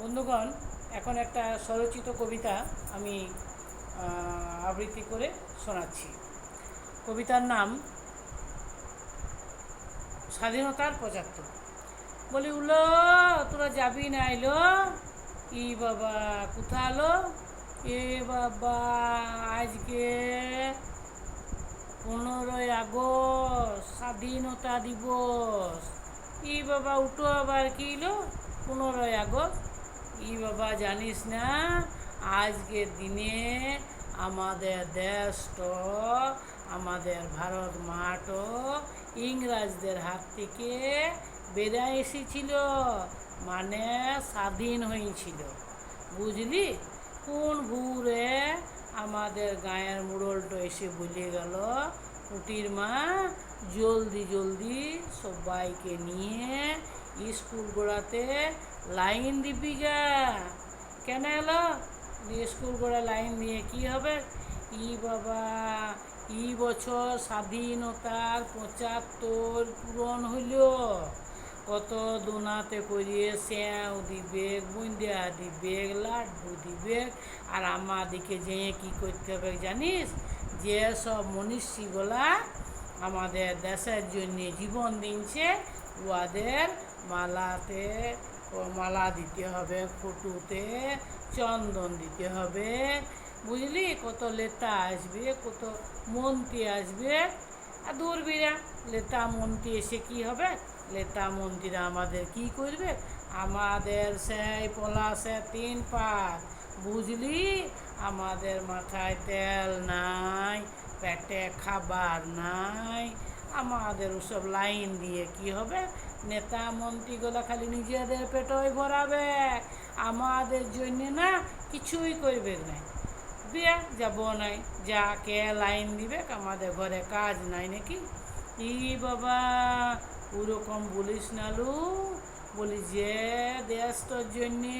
বন্ধুগণ, এখন একটা স্বরচিত কবিতা আমি আবৃত্তি করে শোনাচ্ছি। কবিতার নাম, স্বাধীনতার পঁচাত্তর। বলি, উলো, তোরা যাবি না এলো? ই বাবা কোথালো এ বাবা, আজকে পনেরোই আগস্ট, স্বাধীনতা দিবস। ই বাবা, উঠো আবার, কি লো পনেরোই আগস্ট ই বাবা, জানিস না? আজকের দিনে আমাদের দেশটো, আমাদের ভারত মাটো ইংরাজদের হাত থেকে বেড়ে এসেছিল মানে স্বাধীন হয়েছিল। বুঝলি? কোন ভুরে আমাদের গায়ের মুড়লটো এসে বলে গেল? কুটির মা, জলদি জলদি সবাইকে নিয়ে স্কুল গোড়াতে লাইন দিবি গা কেন এলো? স্কুল গোড়া লাইন দিয়ে কি হবে? ই বাবা, ই বছর স্বাধীনতার পঁচাত্তর পূরণ হইল। কত দোনাতে করিয়ে স্যাও দিবে বুন্দিয়া দিবে লাড্ডু দিবে আর আমাদিকে যেয়ে কি করতে হবে জানিস? যে সব মনীষীগুলা আমাদের দেশের জন্য জীবন দিনছে, উহাদের মালাতে মালা দিতে হবে, ফটুতে চন্দন দিতে হবে। বুঝলি? কত লেতা আসবে, কত মন্ত্রী আসবে। আর দূরবীরা লেতা মন্ত্রী এসে কি হবে? লেতা মন্ত্রীরা আমাদের কি করবে? আমাদের সেই পলাশে তিন পাত, বুঝলি? আমাদের মাথায় তেল নাই, পেটে খাবার নাই। আমাদের ওসব লাইন দিয়ে কি হবে? নেতা মন্ত্রীগুলো খালি নিজেদের পেটই ভরাবে। আমাদের জন্য না কিছুই করবে না। দিয়ে যাব নাই, যা কে লাইন দিবে, আমাদের ঘরে কাজ নাই নাকি? ই বাবা, ওরকম বলিস না লু। বলি যে দেশটার জন্যে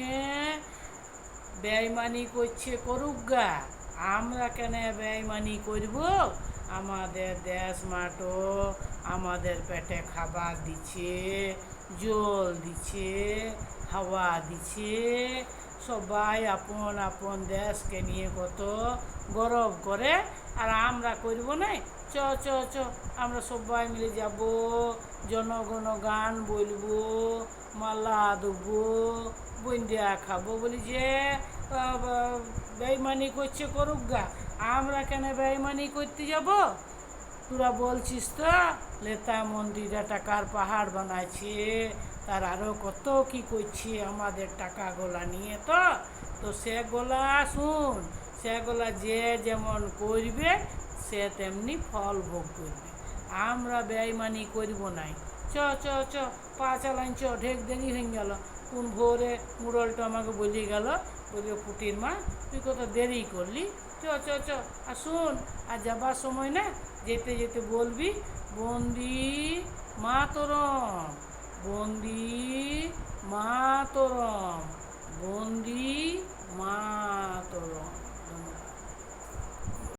বেইমানি করছে করুক গা। আমরা কেন বেইমানি করব? আমাদের দেশ মাটো, আমাদের পেটে খাবার দিচ্ছে, জল দিচ্ছে, হাওয়া দিচ্ছে। সবাই আপন আপন দেশকে নিয়ে কত গরব করে, আর আমরা করব না চ চ চ, আমরা সবাই মিলে যাব, জনগণ গান বলব, মালা দেবো বন্দিয়া খাব। বলি যে বেইমানি করছে করুক গা। আমরা কেন বেইমানি করতে যাব? তোরা বলছিস তো, লেতা মন্দিরে টাকার পাহাড় বানাইছে, তার আরও কত কি করছে আমাদের টাকাগুলা নিয়ে তো। তো সেগুলা শুন সেগুলা যে যেমন করবে, সে তেমনি ফল ভোগ করবে। আমরা বেইমানি করব নাই। চ চ চ, পা চালান চ, ঢেক দেরি হয়ে গেল। কোন ভোরে মুরলটা আমাকে বলি গেল, বলি, পুটির মা, তুই কত দেরি করলি? চ চ চ, আর শোন, আর যাবার সময় না, যেতে যেতে বলবি, বন্দি মা মাতরম, বন্দি মা মাতরম, বন্দি মা মাতরম।